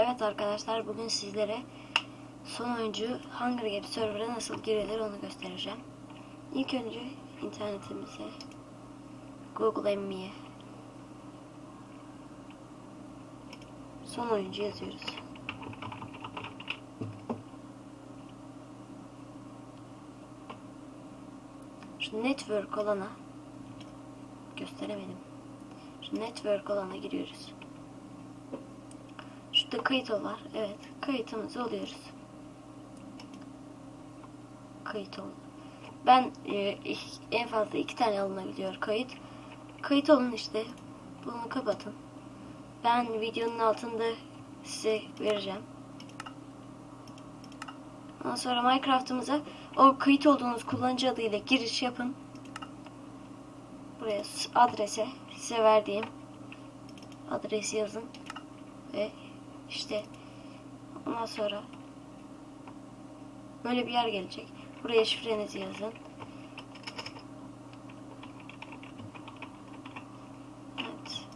Evet arkadaşlar bugün sizlere son oyuncu Hunger Games server'a nasıl girilir onu göstereceğim. İlk önce internetimize Google Emmy'ye son oyuncu yazıyoruz. Şu network olana gösteremedim. Şu network olana giriyoruz. Şurada kayıt ol var. Evet. Kayıtımızı oluyoruz. Kayıt ol. Ben e, en fazla iki tane alınabiliyor kayıt. Kayıt olun işte. Bunu kapatın. Ben videonun altında size vereceğim. Ondan sonra Minecraft'ımıza o kayıt olduğunuz kullanıcı adıyla giriş yapın. Buraya adrese size verdiğim adresi yazın ve işte ondan sonra böyle bir yer gelecek. Buraya şifrenizi yazın. Evet.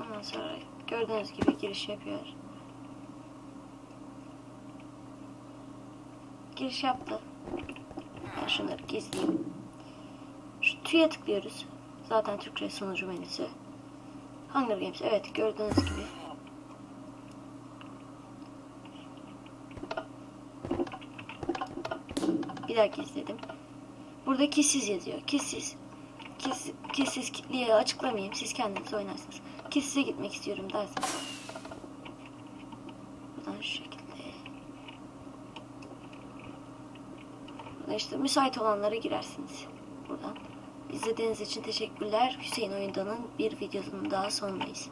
Ondan sonra gördüğünüz gibi giriş yapıyor. Giriş yaptı. Ben şunları gizleyeyim. Şu tüye tıklıyoruz. Zaten Türkçe sunucu menüsü. Hunger Games. Evet gördüğünüz gibi. Bir daha gizledim. Burada kişisiz yazıyor. Kişisiz. Kes, kişisiz diye açıklamayayım. Siz kendiniz oynarsınız. Kişisize gitmek istiyorum dersiniz. Buradan şu şekilde. Burada işte müsait olanlara girersiniz. Buradan. İzlediğiniz için teşekkürler. Hüseyin Oyundan'ın bir videosunun daha sonundayız.